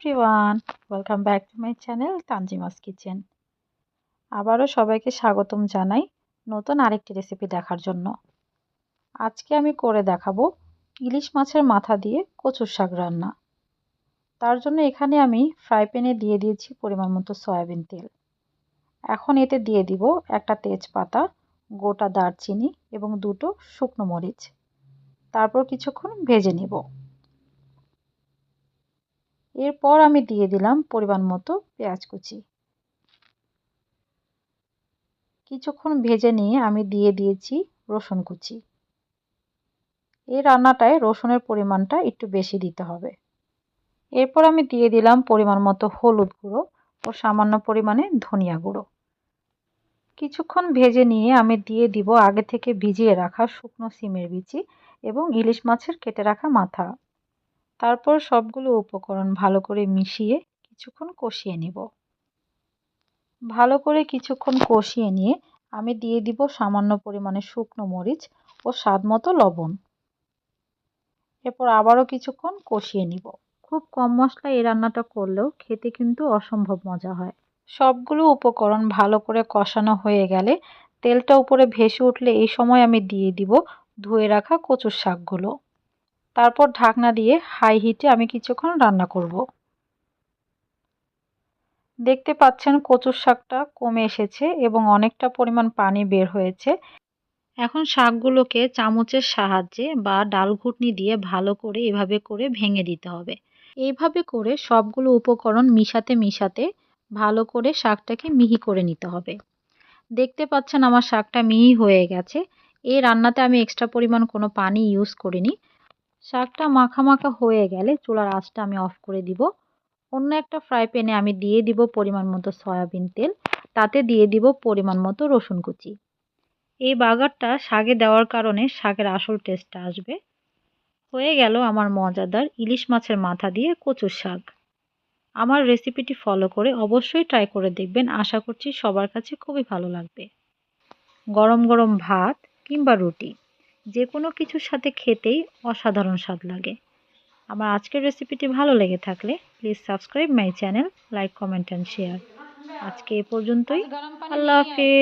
Everyone welcome back to my channel Tanzima's kitchen আবারও সবাইকে স্বাগতম জানাই নতুন আরেকটি রেসিপি দেখার জন্য। আজকে আমি করে দেখাবো ইলিশ মাছের মাথা দিয়ে কচুর শাক রান্না। তার জন্য এখানে আমি ফ্রাই প্যানে দিয়ে দিয়েছি পরিমাণ মতো সয়াবিন তেল। এখন এতে দিয়ে দিব একটা তেজপাতা, গোটা দারচিনি এবং দুটো শুকনো মরিচ। তারপর কিছুক্ষণ ভেজে নিব। এরপর আমি দিয়ে দিলাম পরিমাণ মতো পেঁয়াজ কুচি। কিছুক্ষণ ভেজে নিয়ে আমি দিয়ে দিয়েছি রসুন কুচি। এই রান্নাটায় রসুনের পরিমাণটা একটু বেশি দিতে হবে। এরপর আমি দিয়ে দিলাম পরিমাণ মতো হলুদ গুঁড়ো ও সামান্য পরিমাণে ধনিয়া গুঁড়ো। কিছুক্ষণ ভেজে নিয়ে আমি দিয়ে দিব আগে থেকে ভিজিয়ে রাখা শুকনো সিমের বিচি এবং ইলিশ মাছের কেটে রাখা মাথা। তারপর সবগুলো উপকরণ ভালো করে মিশিয়ে কিছুক্ষণ কষিয়ে নিব। ভালো করে কিছুক্ষণ কষিয়ে নিয়ে আমি দিয়ে দিব সামান্য পরিমাণে শুকনো মরিচ ও স্বাদ মতো লবণ। এরপর আবারও কিছুক্ষণ কষিয়ে নিব। খুব কম মশলায় এই রান্নাটা করলেও খেতে কিন্তু অসম্ভব মজা হয়। সবগুলো উপকরণ ভালো করে কষানো হয়ে গেলে তেলটা উপরে ভেসে উঠলে এই সময় আমি দিয়ে দিব ধুয়ে রাখা কচুর শাকগুলো। তারপর ঢাকনা দিয়ে হাই হিটে আমি কিছুক্ষণ রান্না করব। দেখতে পাচ্ছেন কচুর শাকটা কমে এসেছে এবং অনেকটা পরিমাণ পানি বের হয়েছে। এখন শাকগুলোকে চামচের সাহায্যে বা ডাল ঘুটনি দিয়ে ভালো করে এভাবে করে ভেঙে দিতে হবে। এইভাবে করে সবগুলো উপকরণ মিশাতে মিশাতে ভালো করে শাকটাকে মিহি করে নিতে হবে। দেখতে পাচ্ছেন আমার শাকটা মিহি হয়ে গেছে। এই রান্নাতে আমি এক্সট্রা পরিমাণ কোনো পানি ইউজ করিনি। শাকটা মাখা মাখা হয়ে গেলে চুলার আঁচটা আমি অফ করে দিব। অন্য একটা ফ্রাই প্যানে আমি দিয়ে দিব পরিমাণ মতো সয়াবিন তেল, তাতে দিয়ে দিব পরিমাণ মতো রসুন কুচি। এই বাগারটা শাকে দেওয়ার কারণে শাকের আসল টেস্টটা আসবে। হয়ে গেল আমার মজাদার ইলিশ মাছের মাথা দিয়ে কচুর শাক। আমার রেসিপিটি ফলো করে অবশ্যই ট্রাই করে দেখবেন। আশা করছি সবার কাছে খুবই ভালো লাগবে। গরম গরম ভাত কিংবা রুটি। যে কোনো কিছুর সাথে খেতেই অসাধারণ স্বাদ লাগে। আমার আজকের রেসিপিটি ভালো লেগে থাকলে please subscribe my channel like comment and share আজকে এ পর্যন্তই। আল্লাহ হাফিজ।